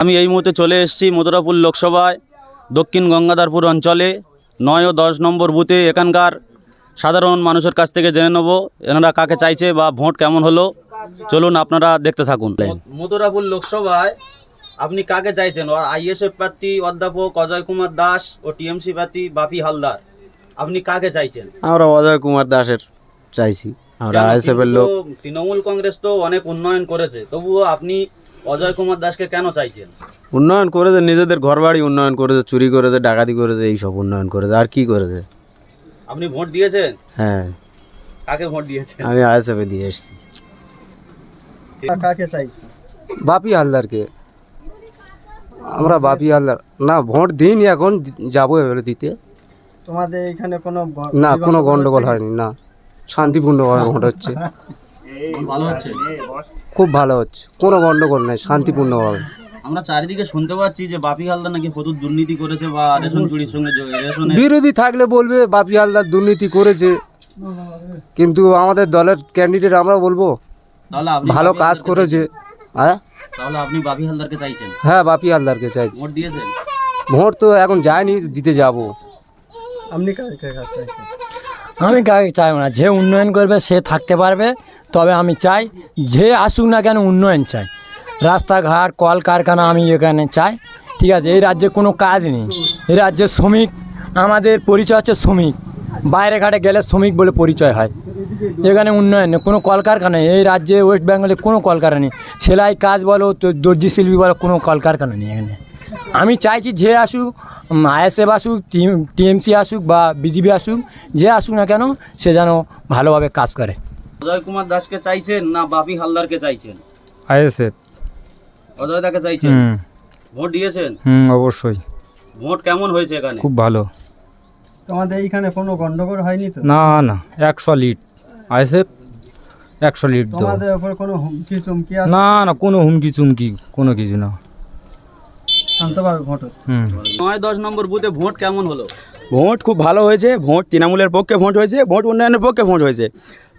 আমি এই মুহূর্তে চলে এসেছি মথুরাপুর লোকসভায় দক্ষিণ গঙ্গাধারপুর অঞ্চলে। নয় ও দশ নম্বর বুথে এখানকার সাধারণ মানুষের কাছ থেকে জেনে নেব এনারা কাকে চাইছে বা ভোট কেমন হলো। চলুন আপনারা দেখতে থাকুন। মথুরাপুর লোকসভায় আপনি কাকে চাইছেন? আইএসএফ প্রার্থী অধ্যাপক অজয় কুমার দাস ও টিএমসি প্রার্থী বাপি হালদার আপনি কাকে চাইছেন? আমরা অজয় কুমার দাসের চাইছি। আমরা লোক। তৃণমূল কংগ্রেস তো অনেক উন্নয়ন করেছে তবুও আপনি অজয় কুমার দাসকে কেন চাইছেন? উন্নয়ন করেছে নিজেদের ঘরবাড়ি উন্নয়ন করেছে চুরি করেছে ডাকাতি করেছে এই সব উন্নয়ন করেছে আর কি করেছে? আপনি ভোট দিয়েছেন? হ্যাঁ। কাকে ভোট দিয়েছেন? আমি আইএসএফে দিয়ে এসেছি। কাকে চাইছি বাপি হালদারকে। আমরা বাপি হালদার। না ভোট দিইনি এখন যাব এবারে দিতে। তোমাদের এখানে কোনো না কোনো গন্ডগোল হয়নি না। শান্তিপূর্ণভাবে ভোট হচ্ছে। ভালো হচ্ছে। খুব ভালো হচ্ছে। কোনো গন্ডগোল নেই শান্তিপূর্ণভাবে। আমরা চারিদিকে শুনতে পাচ্ছি যে বাপি হালদার নাকি প্রচুর দুর্নীতি করেছে বা রেশন চুরির সঙ্গে রেশনের বিরোধী থাকলে বলবে বাপি হালদার দুর্নীতি করেছে। কিন্তু আমাদের দলের ক্যান্ডিডেট আমরা বলব তাহলে আপনি ভালো কাজ করেছে। হ্যাঁ? তাহলে আপনি বাপি হালদারকে চাইছেন? হ্যাঁ বাপি হালদারকে চাইছি। ভোট দিয়েছেন? ভোট তো এখন যায়নি দিতে যাব। আপনি কাকে কাকে চাইছেন? আমি কাকে চাইব না যে উন্নয়ন করবে সে থাকতে পারবে। তবে আমি চাই যে আসুক না কেন উন্নয়ন চাই। রাস্তাঘাট, কলকারখানা আমি এখানে চাই। ঠিক আছে, এই রাজ্যে কোনো কাজ নেই। এই রাজ্যে শ্রমিক, আমাদের পরিচয় হচ্ছে শ্রমিক। বাইরে ঘাটে গেলে শ্রমিক বলে পরিচয় হয়। এখানে উন্নয়ন কোনো কলকারখানা নেই। এই রাজ্যে, ওয়েস্ট বেঙ্গলে কোনো কলকারখানা নেই। সেলাই কাজ বলো, তো দর্জি শিল্পী বলো, কোনো কলকারখানা নেই এখানে। আমি চাইছি যে আসুক আইএসএফ আসুক টিএমসি আসুক বা বিজেপি আসুক, যে আসুক না কেন, সে যেন ভালোভাবে কাজ করে। অজয় কুমার দাসকে চাইছেন না বাপি হালদারকে চাইছেন? আইএসএফ। অজয় দাকে চাইছেন? ভোট দিয়েছেন? হুম অবশ্যই। ভোট কেমন হয়েছে এখানে? খুব ভালো। তোমাদের এইখানে কোনো গন্ডগোল হয়নি তো? না না একশো লিট আইএসএফ একশো লিট তোমাদের উপর কোনো হুমকি চুমকি আছে? না না কোনো হুমকি চুমকি কোনো কিছু না। শান্তভাবে ভোট হুম। নয় দশ নম্বর বুথে ভোট কেমন হলো? ভোট খুব ভালো হয়েছে। ভোট তৃণমূলের পক্ষে ভোট হয়েছে। ভোট উন্নয়নের পক্ষে ভোট হয়েছে।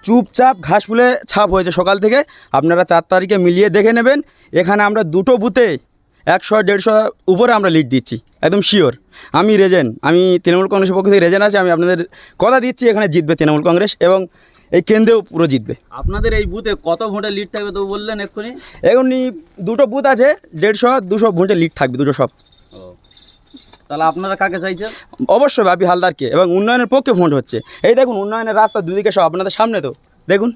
চুপচাপ ঘাস ফুলে ছাপ হয়েছে সকাল থেকে। আপনারা চার তারিখে মিলিয়ে দেখে নেবেন। এখানে আমরা দুটো বুথে একশো দেড়শো উপরে আমরা লিড দিচ্ছি একদম শিওর আমি রেজেন আমি তৃণমূল কংগ্রেসের পক্ষ থেকে রেজেন আছি আমি আপনাদের কথা দিচ্ছি এখানে জিতবে তৃণমূল কংগ্রেস এবং এই কেন্দ্রেও পুরো জিতবে। আপনাদের এই বুথে কত ভোটের লিড থাকবে তো বললেন এক্ষুনি? এখনই দুটো বুথ আছে দেড়শো দুশো ভোটে লিড থাকবে দুটো সব। তাহলে আপনারা কাকে চাইছেন? অবশ্যই ভাবি হালদারকে এবং উন্নয়নের পক্ষে ভোট হচ্ছে। এই দেখুন উন্নয়নের রাস্তা দুদিকে সব আপনাদের সামনে তো। দেখুন।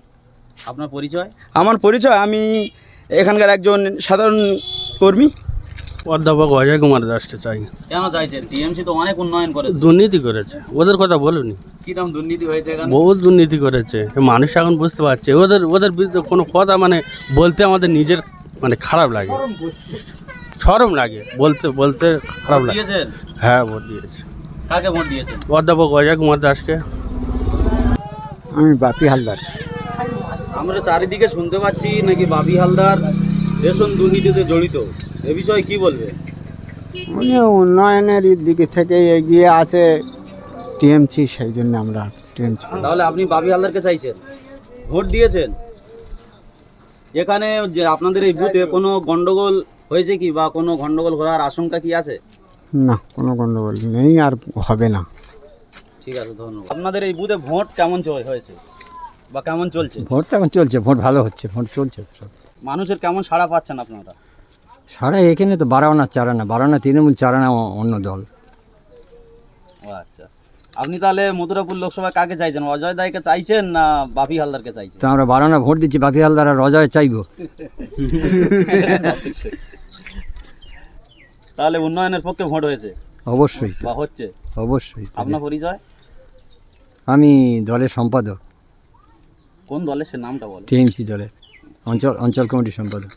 আপনার পরিচয়? আমার পরিচয় আমি এখানকার একজন সাধারণ কর্মী। অধ্যাপক অজয় কুমার দাসকে চাই। কেন চাইছেন? টিএমসি তো অনেক উন্নয়ন করেছে। দুর্নীতি করেছে। ওদের কথা বলুনি। কিরম দুর্নীতি হয়েছে বহুত দুর্নীতি করেছে। মানুষ এখন বুঝতে পারছে। ওদের ওদের বিরুদ্ধে কোনো কথা মানে বলতে আমাদের নিজের মানে খারাপ লাগে। সরম লাগে বলতে বলতে খারাপ লাগে। দিয়েছেন? হ্যাঁ ভোট দিয়েছে। কাকে ভোট দিয়েছেন? অধ্যাপক অজয় কুমার দাসকে। আমি বাপি হালদার। আমরা চারিদিকে শুনতে পাচ্ছি নাকি বাবি হালদার রেশন দুর্নীতিতে জড়িত? এ বিষয়ে কি বলবে? উনি উন্নয়নের দিকে থেকে এগিয়ে আছে টিএমসি সেই জন্য আমরা টিএমসি। তাহলে আপনি বাবি হালদারকে চাইছেন? ভোট দিয়েছেন? এখানে যে আপনাদের এই বুথে কোনো গন্ডগোল হয়েছে কি বা কোনো গন্ডগোল হওয়ার আশঙ্কা কি আছে? না কোনো গণ্ডগোল নেই আর হবে না। ঠিক আছে ধন্যবাদ। আপনাদের এই বুথে ভোট কেমন হয়েছে? বা কেমন চলছে? ভোট এখন চলছে? ভোট ভালো হচ্ছে ভোট চলছে মানুষের কেমন সাড়া পাচ্ছেন আপনারা? সারা এখানে তো বারানা চারানা বারানা তৃণমূল চারানা অন্য দল। ও আচ্ছা। আপনি তাহলে মথুরাপুর লোকসভায় কাকে চাইছেন অজয় দায়কে চাইছেন না বাপি হালদারকে চাইছেন? তো আমরা বারানা ভোট দিচ্ছি বাপি হালদার আর রজয় চাইব। তাহলে উন্নয়নের পক্ষে ভোট হয়েছে। অবশ্যই বা হচ্ছে। অবশ্যই। আপনার পরিচয়? আমি দলের সম্পাদক। কোন দলের সে নামটা বলো? টিএমসি দলের। অঞ্চল অঞ্চল কমিটির সম্পাদক।